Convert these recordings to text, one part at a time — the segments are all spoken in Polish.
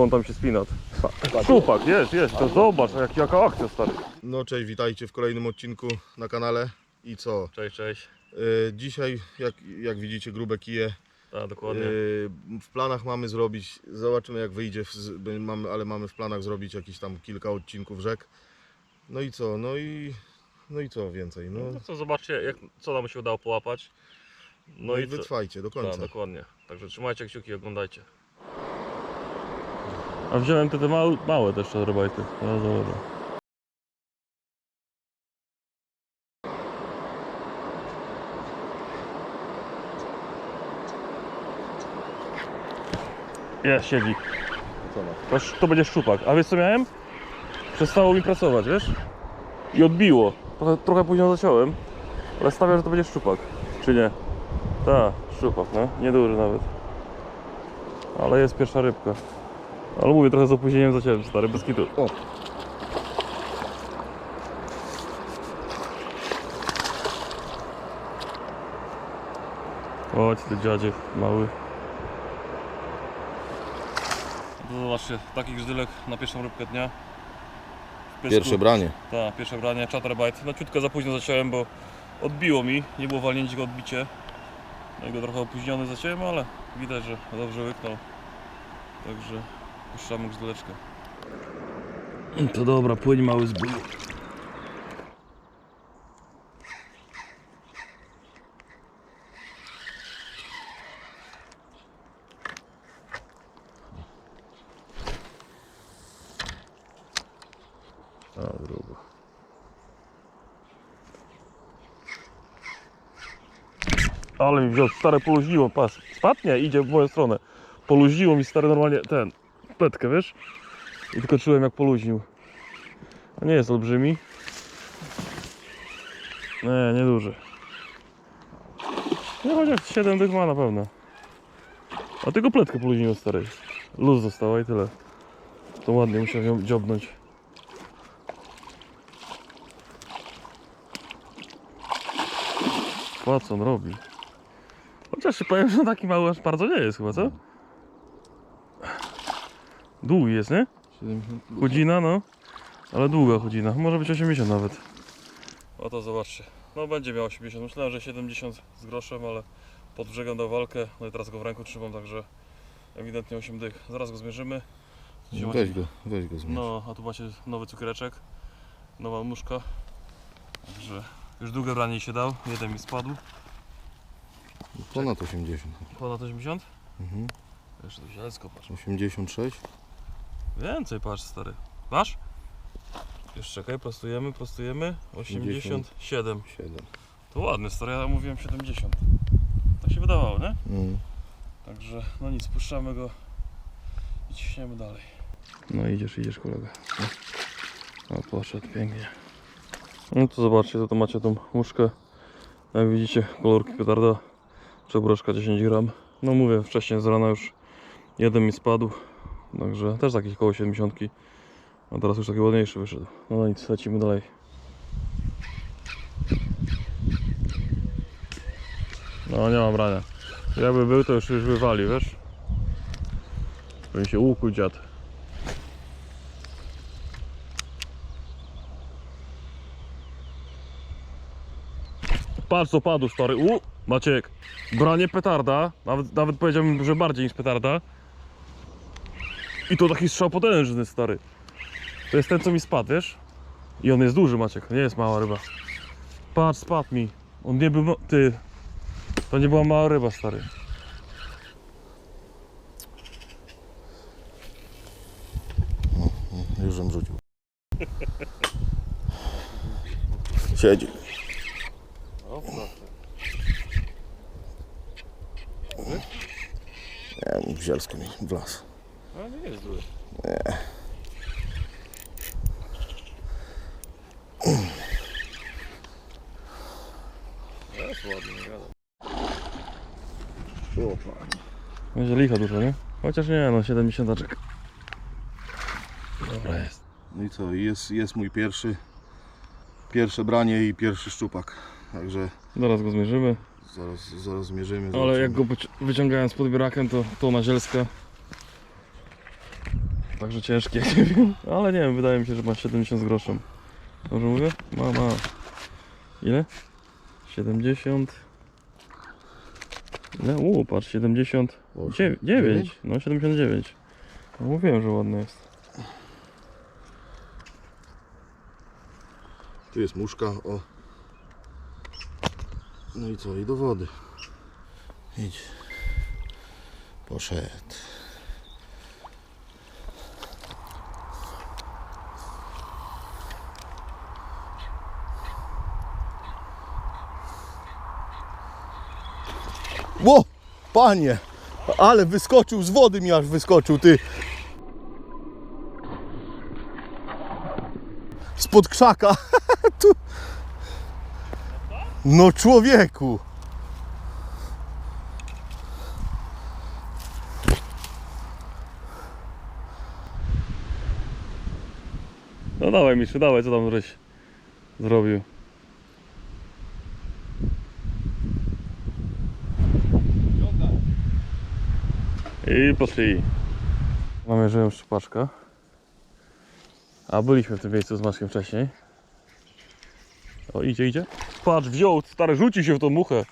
On tam się spina. Szczupak, jest, jest, to zobacz, jak, jaka akcja stary. No cześć, witajcie w kolejnym odcinku na kanale. I co? Cześć, cześć. Y, dzisiaj, jak, jak widzicie, grube kije. Tak, dokładnie. Y, w planach mamy zrobić, zobaczymy jak wyjdzie, w- z- b- mamy, ale mamy w planach zrobić jakieś tam kilka odcinków rzek. No i co? No i, no i co więcej? No, No co, zobaczcie, jak, co nam się udało połapać. no i wytrwajcie do Tak, końca. dokładnie. Także trzymajcie kciuki i oglądajcie. A wziąłem te, te małe, małe też czarobajty. No dobra. Jest, siedzi. To, to będzie szczupak. A wiesz co miałem? Przestało mi pracować, wiesz? I odbiło. Trochę, trochę późno zaciąłem. Ale stawiam, że to będzie szczupak. Czy nie? Tak, szczupak, no. Nieduży nawet. Ale jest pierwsza rybka. Ale mówię, trochę z opóźnieniem zaciąłem, stary, bez kitu. O. Chodź, ty dziadziek mały. To zobaczcie, takich żdylek na pierwszą rybkę dnia. W pysku. Pierwsze branie. Tak, pierwsze branie, chatterbite. No ciutko za późno zaciąłem, bo odbiło mi. Nie było walnięcie, odbicie. No i go trochę opóźniony zaciąłem, ale widać, że dobrze łyknął. Także puszczamy gzduleczkę. To dobra, płyń mały z bólu. A, grubo. Ale mi wziął, stare poluźniło, patrz. Spadnie, idzie w moją stronę. Poluźniło mi stary normalnie ten, petkę, wiesz? I tylko czułem jak poluźnił. Nie jest olbrzymi. Nie, nieduży. Nie, chociaż 7 dych ma na pewno. A tylko pletkę poluźniło stary. Luz została i tyle. To ładnie musiał ją dziobnąć. Po co on robi? Chociaż się powiem, że taki mały aż bardzo nie jest chyba, co? Długi jest, nie? 70 Chudzina, no. Ale długa chudzina. Może być 80 nawet. O to zobaczcie. No będzie miał 80. Myślałem, że 70 z groszem, ale pod brzegiem dał walkę. No i teraz go w ręku trzymam, także ewidentnie 8 dych. Zaraz go zmierzymy. Dzisiaj macie- Weź go, weź go zmierz. No, a tu macie nowy cukiereczek. Nowa nóżka. Także już długie branie się dał. Jeden mi spadł. Ponad 80. Ponad 80? Mhm. Jeszcze to zielsko patrz. 86. Więcej patrz stary. Masz? Jeszcze czekaj, prostujemy, prostujemy. 87. 7. To ładny stary, ja mówiłem 70. Tak się wydawało, nie? Mm. Także no nic, puszczamy go i ciśniemy dalej. No idziesz, idziesz kolega. O, poszedł pięknie. No to zobaczcie, to, to macie tą muszkę. Jak widzicie, kolorki petarda. Przebrożka 10 gram. No mówię, wcześniej z rana już jeden mi spadł. Także też taki koło 70. A teraz już taki ładniejszy wyszedł. No, nic, lecimy dalej. No nie mam brania. Jakby był, to już, już wywali, wiesz? Powinien się łuku dziad. Patrz co padł stary. U, Maciek. Branie petarda. Nawet, nawet powiedziałbym, że bardziej niż petarda. I to taki strzał potężny stary. To jest ten co mi spadł, wiesz? I on jest duży Maciek, nie jest mała ryba. Patrz, spadł mi. On nie był, ty. To nie była mała ryba stary. Już bym rzucił. Siedzi. O, Nie wiem, zielsko mi w las. Nie jest zły. Jest ładny, nie gadam. Będzie licha dużo, nie? Chociaż nie, no 70 czek. Dobra jest. No i co, jest, jest mój pierwszy, pierwsze branie i pierwszy szczupak. Także Zaraz go zmierzymy. zaraz, zaraz zmierzymy. Ale jak go wyci- wyciągałem z podbierakiem, to to na zielska. Także ciężkie, nie wiem. Ale nie wiem, wydaje mi się, że ma 70 z groszem. Dobrze mówię? Ma, ma. Ile? 70. Ile? U, patrz, 79. Osiem. 9. No, 79. No, mówiłem, że ładny jest. Tu jest muszka, o. No i co, i do wody. Idź. Poszedł. Panie, ale wyskoczył z wody mi aż wyskoczył, ty. Spod krzaka. tu. No człowieku. No dawaj, Miszu, dawaj, co tam żeś zrobił. I poszli. Mamy żyłem szczupaczka. A byliśmy w tym miejscu z Maszkiem wcześniej. O, idzie, idzie. Patrz, wziął, stary, rzuci się w tą muchę.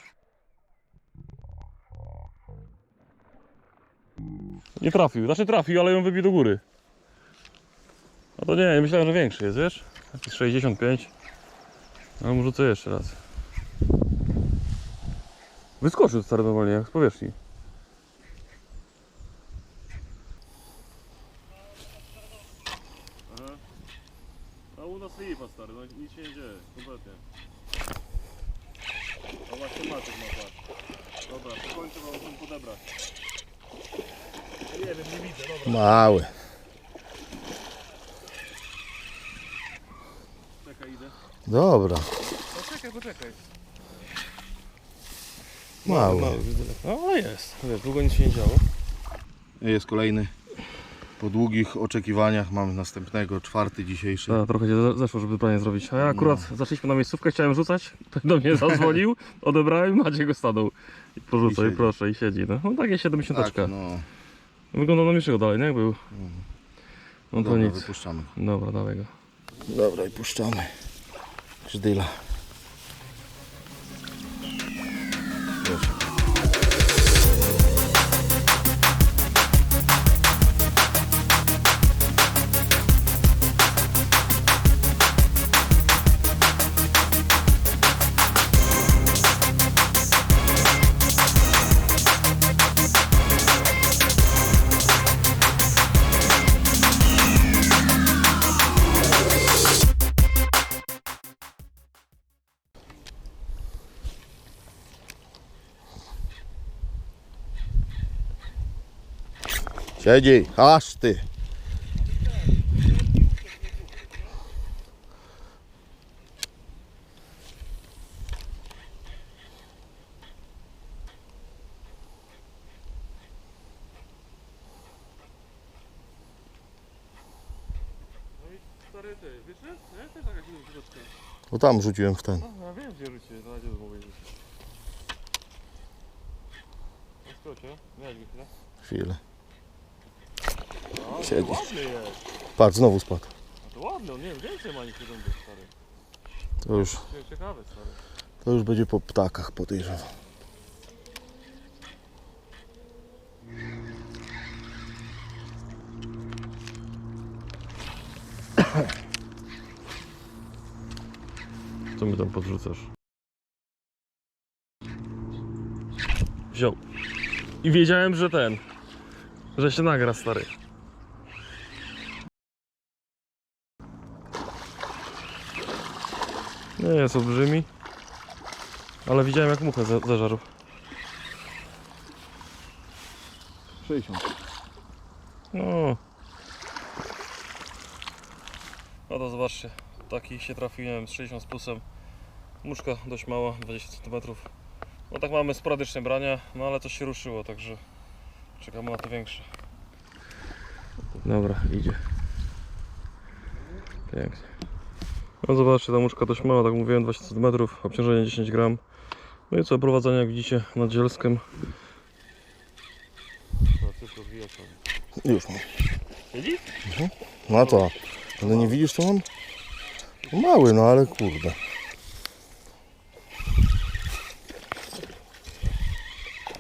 Nie trafił, znaczy trafił, ale ją wybił do góry. A to nie, myślałem, że większy jest, wiesz? Jakiś 65. No może co jeszcze raz. Wyskoczył stary normalnie, jak z powierzchni. A u nas lipa stary, no nic się nie dzieje, kompletnie. A właśnie Maciek ma patrz. Dobra, w końcu wam muszę podebrać. Nie wiem, nie widzę, dobra. Mały. Czekaj, idę. Dobra. Poczekaj, poczekaj. Mały. No jest, wiesz, długo nic się nie działo. Jest kolejny. Po długich oczekiwaniach mamy następnego, czwarty dzisiejszy. Tak, trochę się ze- zeszło, żeby planie zrobić. A ja akurat zaczęliśmy na miejscówkę, chciałem rzucać, ktoś do mnie zadzwonił, odebrałem, macie go stanął. I porzucaj, I proszę, i siedzi. No, no takie 70 tak, no. Wygląda na mniejszego dalej, nie? Jak był. No to Dobra, nic. wypuszczamy. Dobra, dawaj go. Dobra i puszczamy. Żdyla. Siedzi, aż ty. No tam rzuciłem w ten. No, ja wiem, gdzie rzuciłeś, to na mogę rzucić. Na skrocie, miałeś chwilę? Chwilę. A, Siedzi. ładny jest. Patrz, znowu spadł. A to ładny, on nie wiem, więcej ma niż jeden był stary. To już, Cie- Ciekawe stary. to już będzie po ptakach podejrzewam. Co mi tam podrzucasz? Wziął. I wiedziałem, że ten. Że się nagra, stary. Nie jest olbrzymi. Ale widziałem jak muchę za- zażarł. 60. No. No to zobaczcie, taki się trafiłem z 60 z plusem. Muszka dość mała, 20 cm. No tak mamy sporadyczne brania, no ale coś się ruszyło, także czekamy na to większe. Dobra, idzie. Pięknie. No zobaczcie, ta muszka dość mała, tak jak mówiłem, 20 cm, obciążenie 10 gram. No i co, prowadzenie jak widzicie nad zielskiem. Się. Już mam. Siedzi? No to, ale nie widzisz co mam? No Mały, no ale kurde.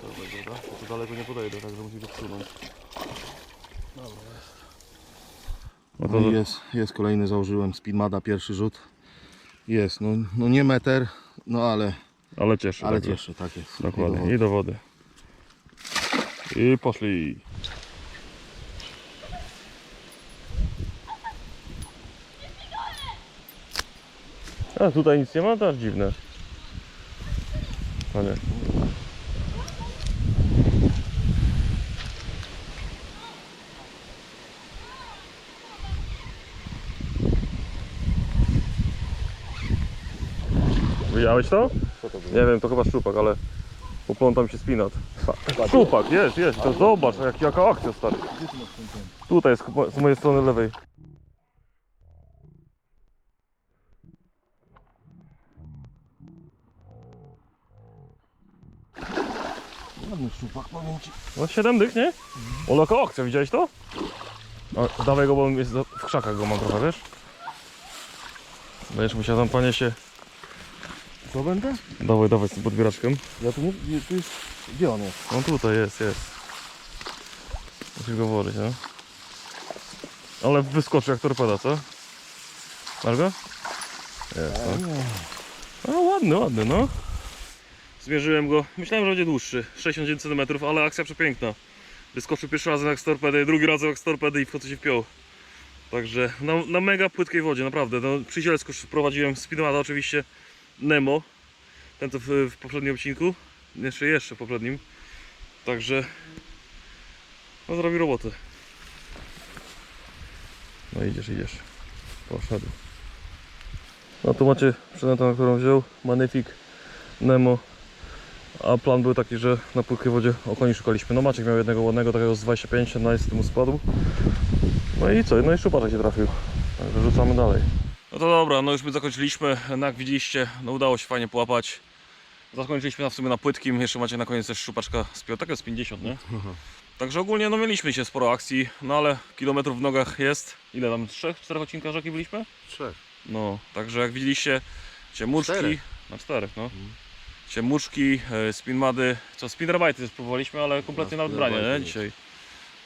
Dobra, dobra. To daleko nie podejdę, także musi go wsunąć. Dobra, jest. No to, No jest, jest kolejny, założyłem Speedmada, pierwszy rzut. Jest, no, no nie meter, no ale, ale cieszy. ale także. cieszy, tak jest. Dokładnie. I do wody. I poszli. A tutaj nic nie ma, to aż dziwne. A Widziałeś to? Co to było? Nie wiem, to chyba szczupak, ale poplątam się spinat. Szczupak, jest, jest, to zobacz, jak, jaka akcja stary. Tutaj, z, z mojej strony lewej. Ładny szczupak, powiem ci. No 7 dych, nie? O, jaka akcja, widziałeś to? A, dawaj go, bo on jest za- w krzakach go mam trochę, wiesz? Będziesz musiał tam, panie, się... Co będę? Dawaj, dawaj z tym podbieraczkiem. Ja tu nie, nie tu jest, gdzie on jest? No tutaj jest, jest. Musisz go włożyć, no. Ale wyskoczy jak torpeda, co? Masz go? Jest, tak. No ładny, ładny, no. Zmierzyłem go. Myślałem, że będzie dłuższy. 69 cm, ale akcja przepiękna. Wyskoczył pierwszy raz jak z torpedy, drugi raz jak z torpedy i w końcu się wpiął. Także na, na mega płytkiej wodzie, naprawdę. No, przy Zielsku prowadziłem speedmata oczywiście Nemo. Ten to w, w poprzednim odcinku. Jeszcze, jeszcze w poprzednim. Także no zrobi robotę. No idziesz, idziesz. Poszedł. No tu macie na którą wziął. Magnific Nemo. A plan był taki, że na płytkiej wodzie okoni szukaliśmy. No Maciek miał jednego ładnego, takiego z 25, nice, mu spadł. No i co? No i szczupaczek się trafił. Także rzucamy dalej. No to dobra, no już my zakończyliśmy. No jak widzieliście, no udało się fajnie połapać. Zakończyliśmy na w sumie na płytkim, jeszcze macie na koniec też szczupaczka z piątego z 50, nie? Także ogólnie no mieliśmy się sporo akcji, no ale kilometrów w nogach jest. Ile tam? Trzech, czterech odcinkach rzeki byliśmy? Trzech. No, także jak widzieliście, ciemmuczki, Czterech. na czterech, no. Ciemmuczki, e, spinmady, co spinrabajty spróbowaliśmy, ale kompletnie No, nawet branie, nie, dzisiaj.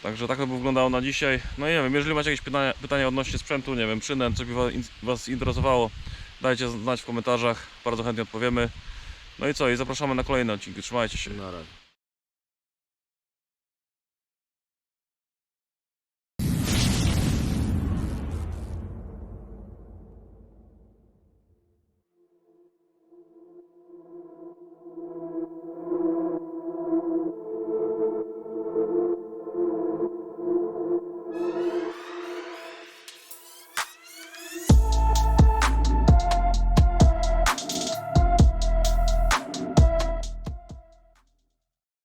Także tak to by wyglądało na dzisiaj. No nie wiem, jeżeli macie jakieś pytania, pytania odnośnie sprzętu, nie wiem, przynęt, co by Was interesowało, dajcie znać w komentarzach, bardzo chętnie odpowiemy. No i co, i zapraszamy na kolejne odcinki, trzymajcie się. Na razie.